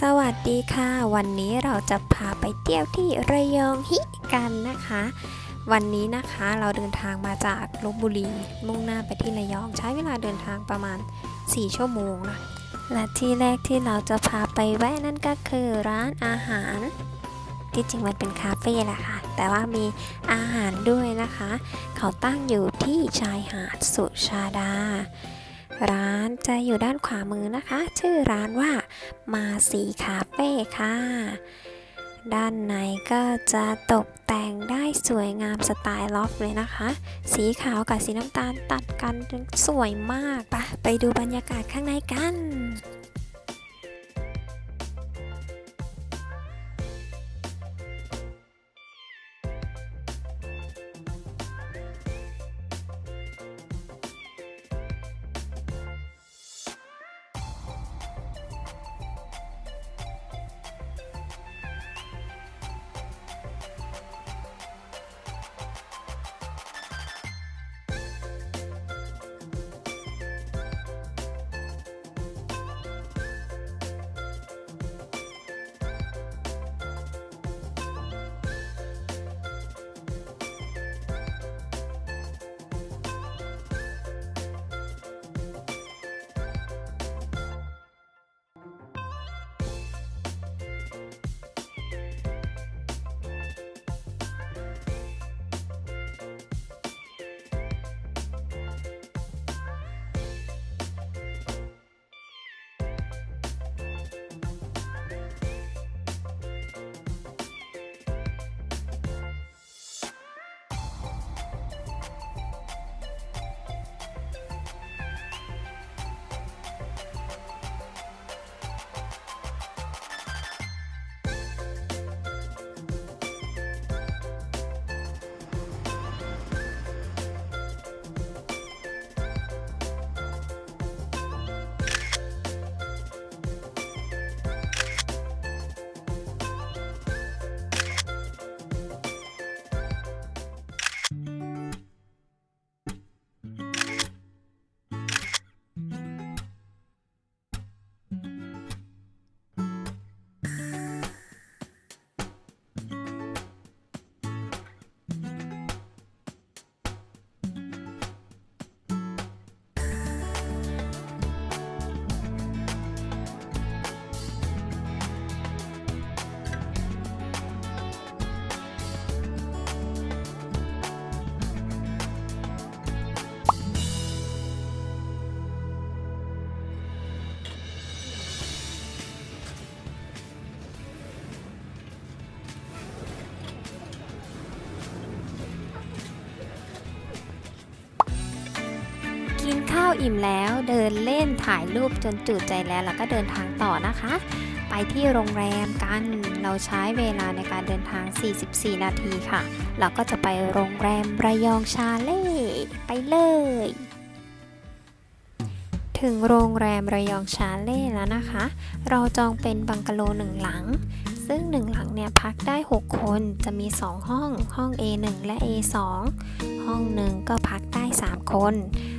สวัสดีค่ะ วันนี้เราจะพาไปเที่ยวที่ระยองฮิกันนะคะ วันนี้นะคะเราเดินทางมาจากลบบุรี มุ่งหน้าไปที่ระยองใช้เวลาเดินทางประมาณ 4 ชั่วโมงนะและที่แรกที่เราจะพาไปแวะนั่นก็คือร้านอาหาร ที่จริงมันเป็นคาเฟ่แหละค่ะ แต่ว่ามีอาหารด้วยนะคะ เขาตั้งอยู่ที่ชายหาดสุชาดา ร้านจะอยู่ด้านขวามือนะคะ ชื่อร้านว่ามาสีคาเฟ่ค่ะ ด้านในก็จะตกแต่งได้สวยงามสไตล์ล็อฟเลยนะคะ สีขาวกับสีน้ำตาลตัดกันสวยมากปะไปดูบรรยากาศข้างในกัน อิ่มแล้ว เดินเล่นถ่ายรูปจนจุใจแล้วแล้วก็เดินทางต่อนะคะ ไปที่โรงแรมกันเราใช้เวลาในการเดินทาง 44 นาทีค่ะ เราก็จะไปโรงแรมระยองชาเล่ไปเลย ถึงโรงแรมระยองชาเล่แล้วนะคะ เราจองเป็นบังกะโลหนึ่งหลังซึ่งหนึ่งหลังเนี่ยพักได้ 6 คนจะมี 2 ห้องห้อง A1 และ A2 ห้องหนึ่งก็พักได้ 3 คน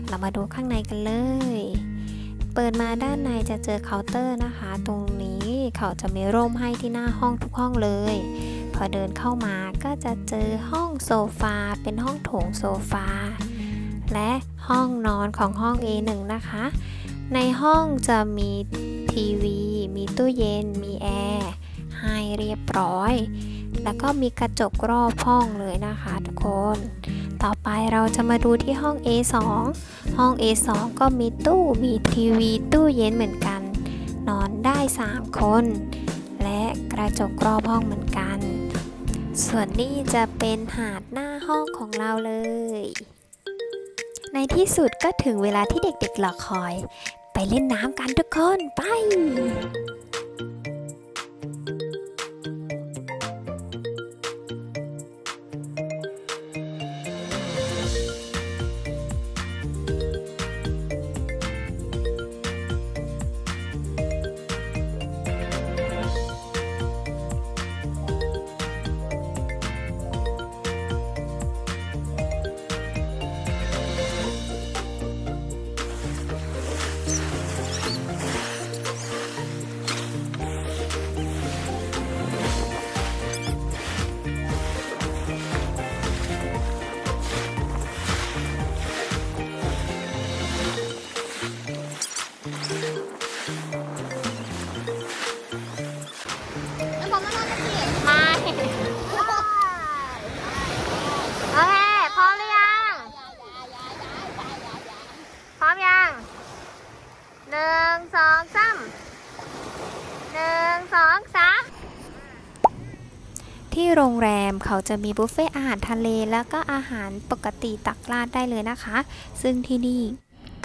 เรามาดูข้างในกันเลย เปิดมาด้านในจะเจอเคาน์เตอร์นะคะ ตรงนี้เขาจะมีร่มให้ที่หน้าห้องทุกห้องเลย พอเดินเข้ามาก็จะเจอห้องโซฟาเป็นห้องโถงโซฟาและห้องนอนของห้อง A1 นะคะ ในห้องจะมีทีวี มีตู้เย็น มีแอร์ให้เรียบร้อย แล้วก็มีกระจกรอบห้องเลยนะคะทุกคน ต่อไปเราจะมาดูที่ห้อง A2 ห้อง A2 ก็มีตู้มีทีวี ตู้เย็นเหมือนกัน นอนได้ 3 คน และกระจกรอบห้องเหมือนกัน ส่วนนี้จะเป็นหาดหน้าห้องของเราเลย ในที่สุดก็ถึงเวลาที่เด็กๆรอคอย ไปเล่นน้ำกันทุกคนไป งสองสามหนึ่งสองสามที่โรงแรมเขาจะมีบุฟเฟ่อาหารทะเลแล้วก็อาหารปกติตักราดได้เลยนะคะ ซึ่งที่นี่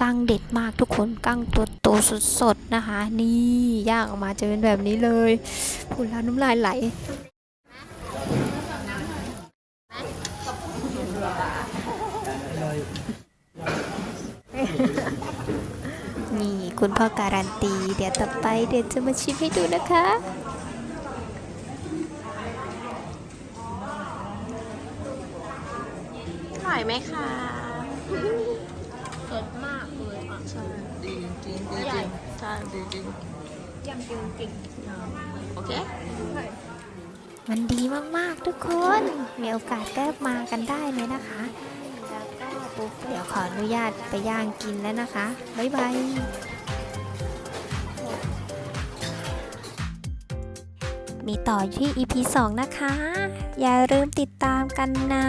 กังเด็ดมากทุกคนกังตัวโตสดๆนะคะ นี่ย่างออกมาจะเป็นแบบนี้เลยพูดแล้วน้ำลายไหล คุณพ่อการันตี เดี๋ยวต่อไปเดี๋ยวจะมาชิมให้ดูนะคะ อร่อยไหมคะสดมากเลยอะใช่ดีจริงดีจริงใช่ดีจริงยังจริงจริงโอเคมันดีมากๆทุกคน มีโอกาสก็มากันได้เลยนะคะ แล้วก็บุฟเฟ่ต์เดี๋ยวขออนุญาตไปย่างกินแล้วนะคะ บ๊ายบาย มีต่อที่ EP 2 นะคะ อย่าลืมติดตามกันนะ